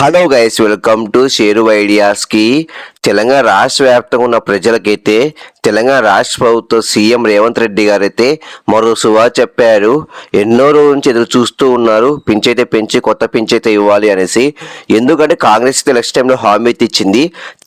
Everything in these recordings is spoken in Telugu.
Hello guys welcome to Sheru ఐడియాస్కి Telangana రాష్ట్ర వ్యాప్తంగా ఉన్న ప్రజలకైతే తెలంగాణ రాష్ట్ర ప్రభుత్వ సీఎం రేవంత్ రెడ్డి గారైతే మరో సువా చెప్పారు. ఎన్నో రోజుల నుంచి ఎదురు చూస్తూ ఉన్నారు. పింఛైతే పెంచి కొత్త పింఛైతే ఇవ్వాలి అనేసి. ఎందుకంటే కాంగ్రెస్ ఎలక్షన్ టైంలో హామీ ఇచ్చింది.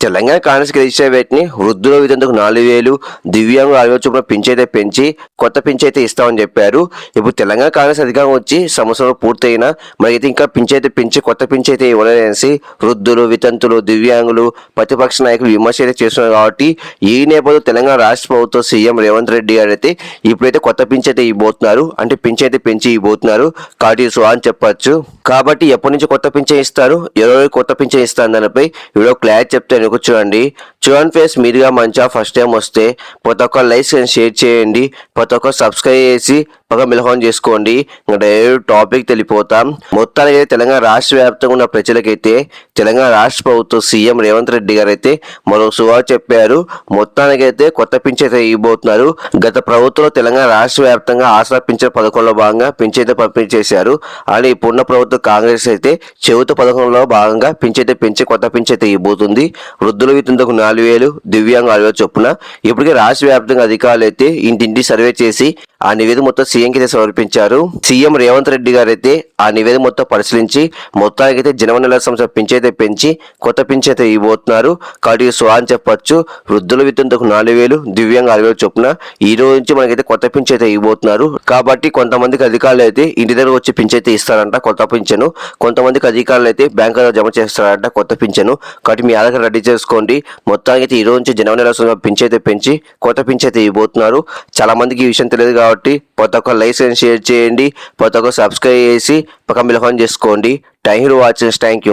తెలంగాణ కాంగ్రెస్కి రిజిస్టర్ వేటిని వృద్ధుల విధంతకు నాలుగు వేలు దివ్యాంగులు అరవై చొప్పున పింఛైతే పెంచి కొత్త పింఛైతే ఇస్తామని చెప్పారు. ఇప్పుడు తెలంగాణ కాంగ్రెస్ అధికారం వచ్చి సంవత్సరం పూర్తయినా మనకైతే ఇంకా పింఛైతే పెంచి కొత్త పింఛైతే ఇవ్వలేదనేసి వృద్ధులు వితంతులు దివ్యాంగులు ప్రతిపక్ష నాయకులు విమర్శలు చేస్తున్నారు కాబట్టి ఈ నేపథ్యంలో తెలంగాణ రాష్ట్ర ప్రభుత్వ సీఎం రేవంత్ రెడ్డి గారు అయితే ఇప్పుడైతే కొత్త పింఛైతే ఇవ్వబోతున్నారు. అంటే పింఛైతే పెంచి ఇవ్వబోతున్నారు. కాబట్టి సో అని చెప్పచ్చు. కాబట్టి ఎప్పటి నుంచి కొత్త పింఛన్ ఇస్తారు? ఎవరు కొత్త పింఛన్ ఇస్తారు దానిపై వీడియో క్లారిటీ చెప్తాను ఎందుకు చూడండి. చూడండి ఫేస్ మీరుగా మంచిగా ఫస్ట్ టైం వస్తే ప్రతి ఒక్క లైక్ షేర్ చేయండి ప్రతి ఒక్క సబ్స్క్రైబ్ చేసి పక్క మిలహం చేసుకోండి. ఇంకా డైరెక్ట్ టాపిక్ తెలిపోతాం. మొత్తానికి అయితే తెలంగాణ రాష్ట్ర వ్యాప్తంగా ఉన్న ప్రజలకైతే తెలంగాణ రాష్ట్ర ప్రభుత్వ సీఎం రేవంత్ రెడ్డి గారు అయితే మరో సువా చెప్పారు మొత్తానికైతే కొత్త పింఛన్ అయితే ఇవ్వబోతున్నారు. గత ప్రభుత్వంలో తెలంగాణ రాష్ట్ర వ్యాప్తంగా ఆసరా పింఛన్ పథకంలో భాగంగా పింఛైతే పంపిణీ చేశారు. అని ఇప్పుడున్న ప్రభుత్వ కాంగ్రెస్ అయితే చెవిత పథకంలో భాగంగా పింఛైతే పెంచి కొత్త పింఛైతే ఇవ్వబోతుంది. వృద్ధుల వితంతకు నాలుగు వేలు దివ్యాంగ ఆరు వేలు చొప్పున. ఇప్పటికే రాష్ట్ర వ్యాప్తంగా అధికారులు అయితే ఇంటింటి సర్వే చేసి ఆ నివేదిక మొత్తం సీఎంకి అయితే సమర్పించారు. సీఎం రేవంత్ రెడ్డి గారు అయితే ఆ నివేదిక మొత్తం పరిశీలించి మొత్తానికి అయితే జనవరి నెల సంవత్సరం పింఛైతే పెంచి కొత్త పింఛైతే ఇవ్వబోతున్నారు. కాబట్టి సో అని చెప్పొచ్చు. వృద్ధుల వితంతకు నాలుగు వేలు దివ్యంగా ఆరు వేలు చొప్పున ఈ రోజు నుంచి మనకైతే కొత్త పింఛైతే ఇవ్వబోతున్నారు. కాబట్టి కొంతమందికి అధికారులు అయితే ఇంటి దగ్గర వచ్చి పింఛైతే ఇస్తారంట కొత్త పింఛను. కొంతమందికి అధికారులు అయితే బ్యాంకులో జమ చేస్తారంట కొత్త పింఛను. కాబట్టి మీ ఆధార్ రెడీ చేసుకోండి. మొత్తానికి అయితే ఈ రోజు నుంచి జనవరి నెల సంవత్సరం పింఛైతే పెంచి కొత్త పింఛైతే ఇవ్వబోతున్నారు. చాలా మందికి ఈ విషయం తెలియదు కాబట్టి ప్రతి ఒక్క లైసెన్స్ షేర్ చేయండి ప్రతి ఒక్క సబ్స్క్రైబ్ చేసి పక్క మిలఫోన్ చేసుకోండి. Thank you watching thank you